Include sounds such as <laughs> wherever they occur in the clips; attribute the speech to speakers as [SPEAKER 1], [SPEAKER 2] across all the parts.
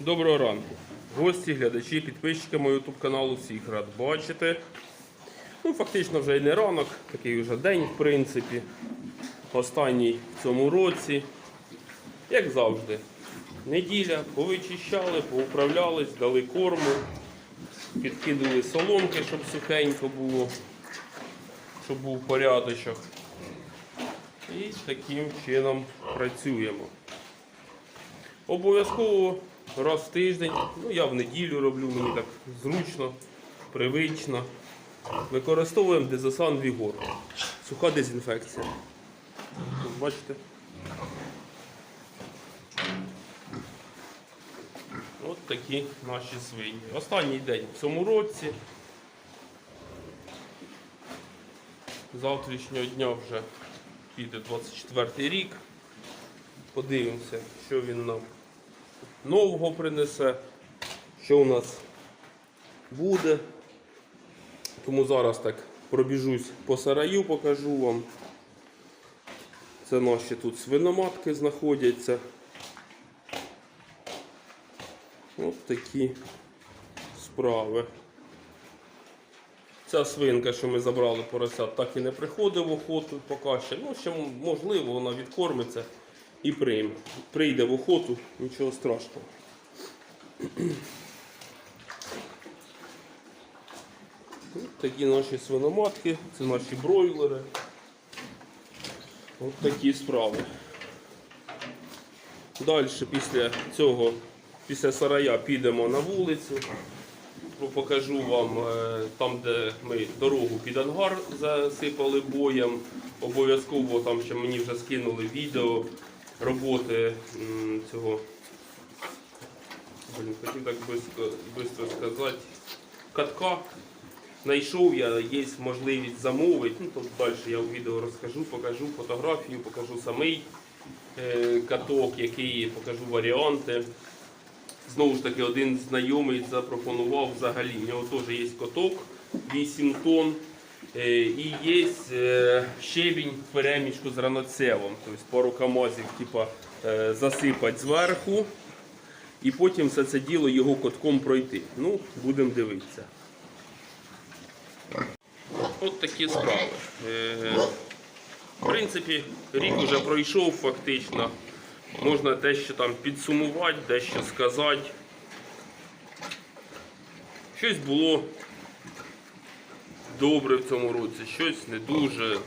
[SPEAKER 1] Доброго ранку. Гості, глядачі, підписчики мого YouTube каналу, всіх рад бачити. Ну, фактично вже і не ранок, такий вже день, в принципі. Останній в цьому році. Як завжди. Неділя, повичищали, поуправлялись, дали корму, підкидали соломки, щоб сухенько було, щоб був порядочок. І таким чином працюємо. Обов'язково раз в тиждень, ну я в неділю роблю, мені так зручно, привично. Використовуємо дезосан Вігор. Суха дезінфекція. Бачите? От такі наші свині. Останній день в цьому році. Завтрашнього дня вже піде 24 рік. Подивимося, що він нам нового принесе, що у нас буде. Тому зараз так пробіжусь по сараю, покажу вам. Це наші тут свиноматки знаходяться. От такі справи. Ця свинка, що ми забрали поросят, так і не приходить в охоту поки ще. Ну, ще можливо, вона відкормиться і прийме. Прийде в охоту, нічого страшного. От такі наші свиноматки, це наші бройлери. От такі справи. Далі після цього, після сарая підемо на вулицю. Покажу вам е, там, де ми дорогу під ангар засипали боєм. Обов'язково там ще мені вже скинули відео роботи цього. Блін, хотів так швидко, сказати. Катка. Знайшов я, є можливість замовити. Ну, тут далі я в відео розкажу, покажу фотографію, покажу самий е, каток, який покажу варіанти. Знову ж таки, один знайомий запропонував взагалі. У нього теж є коток 8 тонн. Е, І є е, щебінь в перемішку з раноцевом. Тобто пару камазів типа, е, засипати зверху і потім все це діло його котком пройти. Ну, будемо дивитися. От такі справи. В принципі, рік вже пройшов фактично. Можна дещо там підсумувати, дещо сказати. Щось було добре в цьому році, щось не дуже.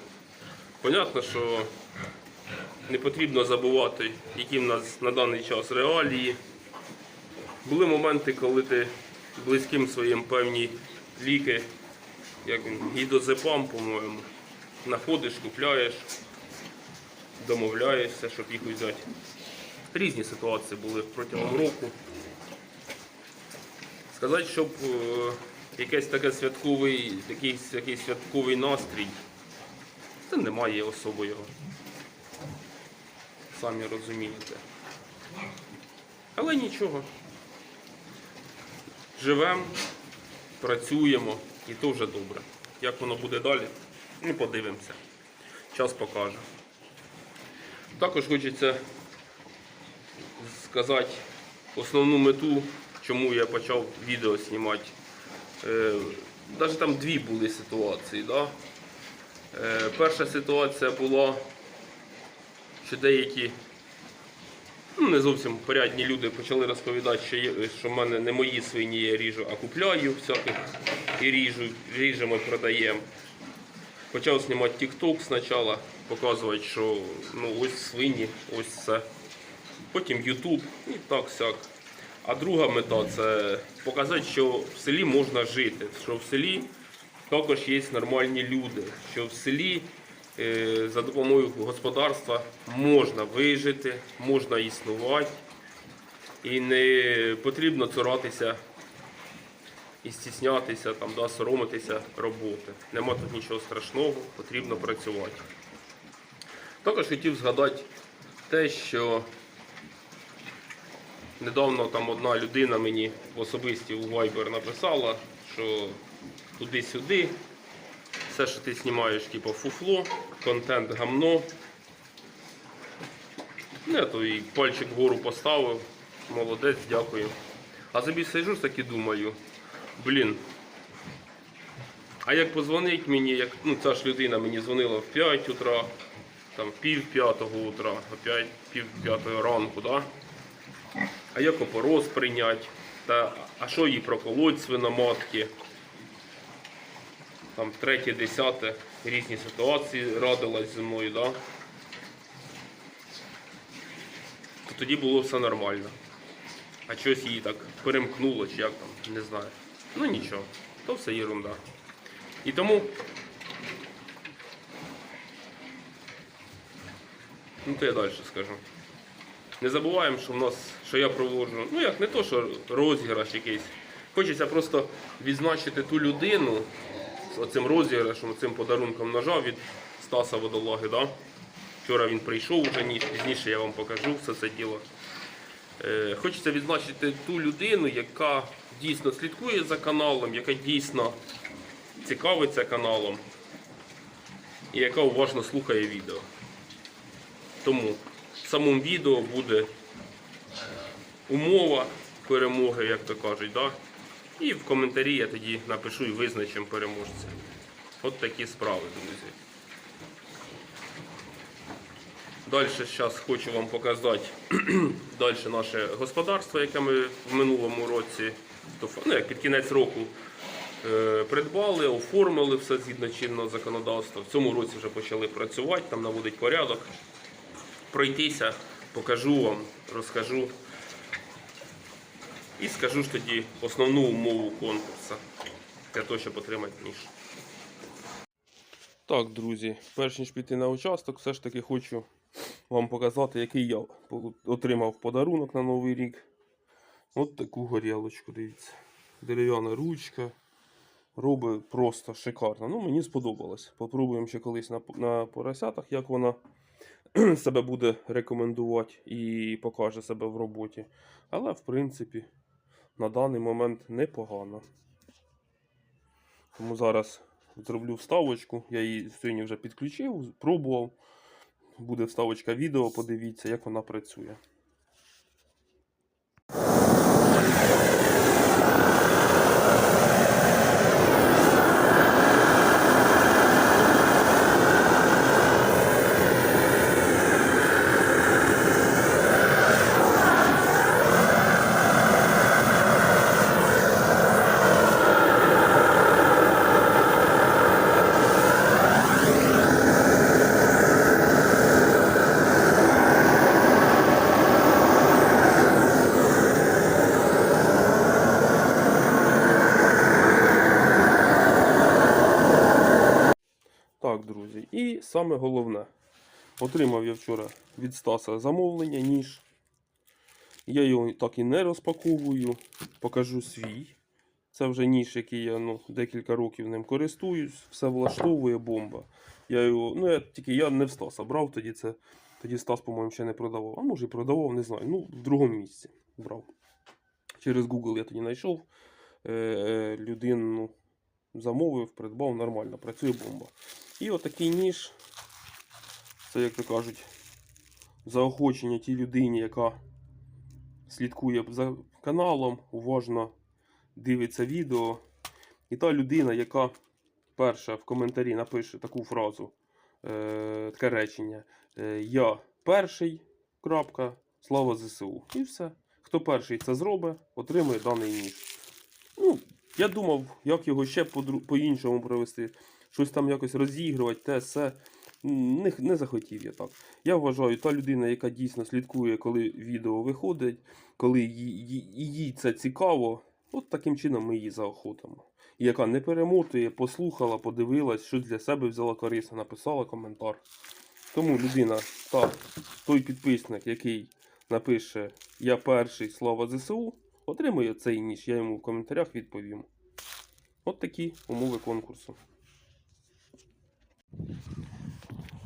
[SPEAKER 1] Понятно, що не потрібно забувати, які в нас на даний час реалії. Були моменти, коли ти близьким своїм певні ліки, як він, гідозепам, по-моєму, знаходиш, купляєш, домовляєшся, щоб їх взяти. Різні ситуації були протягом року. Сказати, щоб е, якийсь таке святковий, якийсь, якийсь святковий настрій, це немає особо його. Самі розумієте. Але нічого. Живемо, працюємо і то вже добре. Як воно буде далі, ну подивимося. Час покаже. Також хочеться сказати основну мету, чому я почав відео знімати. Е, Навіть там дві були ситуації. Да? Е, перша ситуація була, що деякі ну, не зовсім порядні люди почали розповідати, що, є, що в мене не мої свині я ріжу, а купляю всяких і ріжу, ріжемо і продаємо. Почав знімати TikTok спочатку, показувати, що ну, ось свині, ось це. Потім YouTube і так сяк. А друга мета це показати, що в селі можна жити, що в селі також є нормальні люди, що в селі е, за допомогою господарства можна вижити, можна існувати і не потрібно цуратися і стіснятися, там, да, соромитися роботи. Нема тут нічого страшного, потрібно працювати. Також хотів згадати те, що недавно там одна людина мені в особисті у Viber написала, що туди-сюди, все, що ти знімаєш, типу фуфло, контент гамно. Ну, Я то і пальчик вгору поставив. молодець, дякую. А собі сиджу ж таки думаю, блін. А як позвонить мені, як ну ця ж людина мені дзвонила в 5 утра, там пів п'ятого утра, опять пів п'ятого ранку, да? А як опороз прийняти? Та а що їй проколоть свиноматки? Там третє, десяте, різні ситуації радилась зі мною, да? То тоді було все нормально. А щось її так перемкнуло, чи як там, не знаю. Ну нічого, то все єрунда. І тому. Ну то я далі скажу. Не забуваємо, що в нас, що я проводжу, ну як не то, що розіграш якийсь. Хочеться просто відзначити ту людину з оцим розіграшем, цим подарунком ножа від Стаса Водолаги. Да? Вчора він прийшов вже ні- пізніше я вам покажу все це діло. Е, Хочеться відзначити ту людину, яка дійсно слідкує за каналом, яка дійсно цікавиться каналом і яка уважно слухає відео. Тому самому відео буде умова перемоги, як то кажуть. Да? І в коментарі я тоді напишу і визначимо переможця. От такі справи, друзі. Далі зараз хочу вам показати <clears throat> далі наше господарство, яке ми в минулому році, ну, як під кінець року е, придбали, оформили все згідно чинного законодавства. В цьому році вже почали працювати, там наводить порядок. Пройтися, покажу вам, розкажу. І скажу ж тоді основну умову конкурсу для того, щоб отримати ніж. Так, друзі, перш ніж піти на участок, все ж таки хочу вам показати, який я отримав подарунок на Новий рік. От таку горілочку, дивіться. Дерев'яна ручка. Робить просто шикарно. Ну, мені сподобалось. Попробуємо ще колись на, на поросятах, як вона <clears throat> себе буде рекомендувати і покаже себе в роботі. Але, в принципі, на даний момент непогано. Тому зараз зроблю вставочку. Я її сьогодні вже підключив, пробував. Буде вставочка відео, подивіться, як вона працює. Так, друзі, і саме головне. Отримав я вчора від Стаса замовлення, ніж. Я його так і не розпаковую. Покажу свій. Це вже ніж, який я ну, декілька років ним користуюсь. Все влаштовує бомба. Я його, ну я тільки я не в Стаса брав тоді це. Тоді Стас, по-моєму, ще не продавав. А може і продавав, не знаю. Ну, в другому місці брав. Через Google я тоді знайшов. Е, е, людину замовив, придбав, нормально, працює бомба. І отакий ніж. Це, як то кажуть, заохочення тій людині, яка слідкує за каналом, уважно дивиться відео. І та людина, яка перша в коментарі напише таку фразу, е, таке речення. Е, я перший. крапка, Слава ЗСУ. І все. Хто перший це зробить, отримує даний ніж. Ну, я думав, як його ще по-іншому провести. Щось там якось розігрувати, те, все. Не, не захотів я так. Я вважаю, та людина, яка дійсно слідкує, коли відео виходить, коли їй, це цікаво, от таким чином ми її заохотимо. І яка не перемотує, послухала, подивилась, щось для себе взяла корисне, написала коментар. Тому людина, та той підписник, який напише Я перший слава ЗСУ, отримує цей ніж. Я йому в коментарях відповім. От такі умови конкурсу.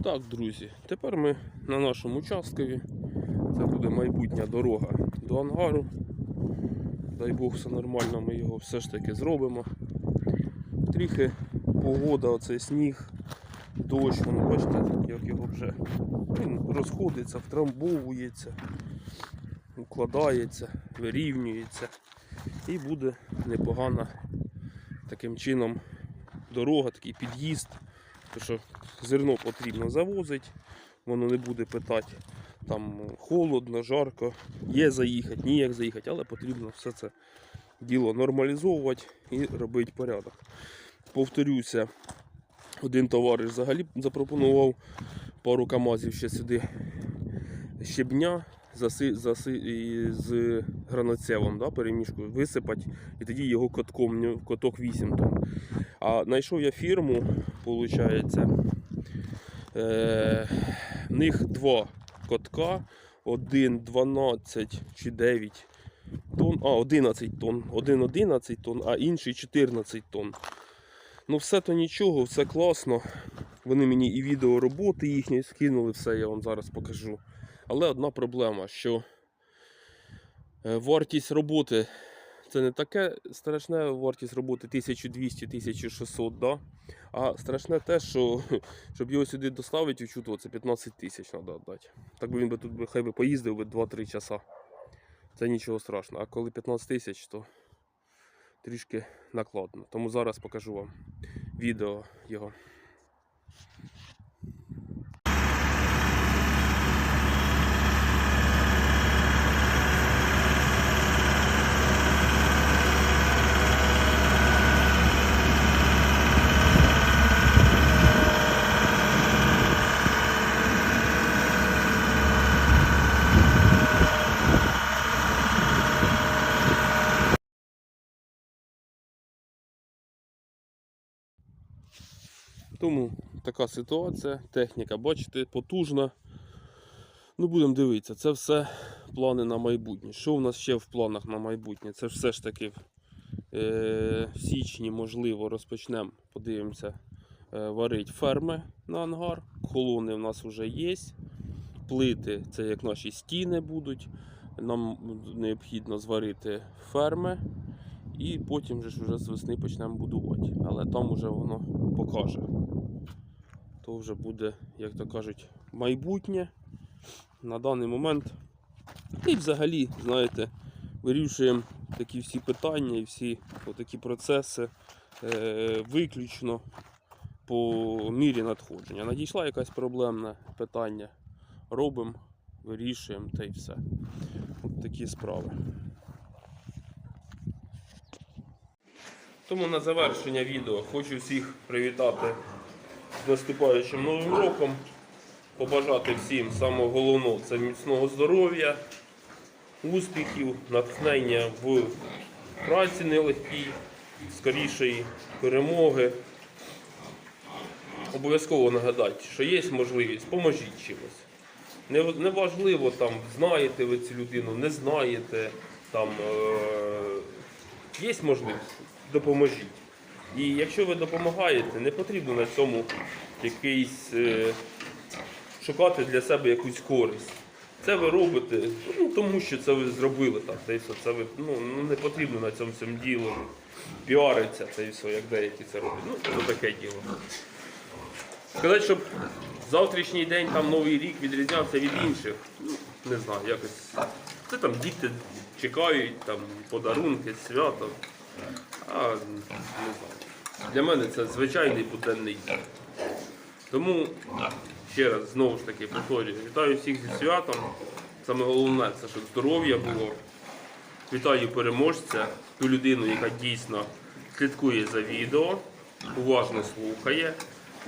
[SPEAKER 1] Так, друзі, тепер ми на нашому участкові. Це буде майбутня дорога до ангару. Дай Бог, все нормально, ми його все ж таки зробимо. Трохи погода, оцей сніг, дощ, воно бачите, як його вже він розходиться, втрамбовується. Укладається, вирівнюється і буде непогана таким чином дорога, такий під'їзд. Тому що зерно потрібно завозити, воно не буде питати там холодно, жарко, є заїхати, ніяк заїхати, але потрібно все це діло нормалізовувати і робити порядок. Повторюся, один товариш взагалі запропонував пару камазів ще сюди щебня заси, заси, з граноцевом да, перемішкою висипати, і тоді його котком, в коток 8 тонн. А знайшов я фірму, виходить, е, в них два котка, один 12 чи 9 тонн, а 11 тонн, один 11 тонн, а інший 14 тонн. Ну все то нічого, все класно. Вони мені і відео роботи їхні скинули, все я вам зараз покажу. Але одна проблема, що е, вартість роботи це не таке страшне вартість роботи 1200-1600, да? а страшне те, що <laughs> щоб його сюди доставити в Чутово, це 15 тисяч треба віддати. Так би він би тут хай би поїздив би 2-3 часа. Це нічого страшного. А коли 15 тисяч, то трішки накладно. Тому зараз покажу вам відео його. Тому така ситуація, техніка, бачите, потужна. Ну, будемо дивитися, це все плани на майбутнє. Що у нас ще в планах на майбутнє? Це все ж таки е, в січні, можливо, розпочнемо, подивимося, е, варити ферми на ангар. Колони в нас вже є. Плити це як наші стіни будуть. Нам необхідно зварити ферми. І потім вже з весни почнемо будувати. Але там вже воно покаже. То вже буде, як то кажуть, майбутнє на даний момент. І взагалі, знаєте, вирішуємо такі всі питання і всі такі процеси е, виключно по мірі надходження. Надійшла якась проблемне питання. Робимо, вирішуємо та й все. От такі справи. Тому на завершення відео хочу всіх привітати наступаючим новим роком. Побажати всім самого головного це міцного здоров'я, успіхів, натхнення в праці нелегкій, скорішої перемоги. Обов'язково нагадати, що є можливість, поможіть чимось. Не- Неважливо, там, знаєте ви цю людину, не знаєте, там, е- є можливість, допоможіть. І якщо ви допомагаєте, не потрібно на цьому якийсь е, шукати для себе якусь користь. Це ви робите, ну, тому що це ви зробили так. Та все. Це ви, ну, не потрібно на цьому всьому ділу піаритися, це все, як деякі це роблять. Ну, це таке діло. Сказати, щоб завтрашній день, там новий рік відрізнявся від інших, ну, не знаю, якось. Це там діти чекають, там подарунки, свято. А не знаю. Для мене це звичайний буденний день. Тому ще раз знову ж таки повторюю, вітаю всіх зі святом. Саме головне це щоб здоров'я було. Вітаю переможця, ту людину, яка дійсно слідкує за відео, уважно слухає,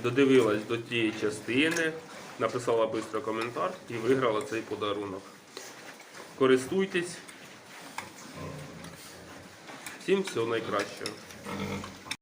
[SPEAKER 1] додивилась до тієї частини, написала швидко коментар і виграла цей подарунок. Користуйтесь. Всім всього найкращого.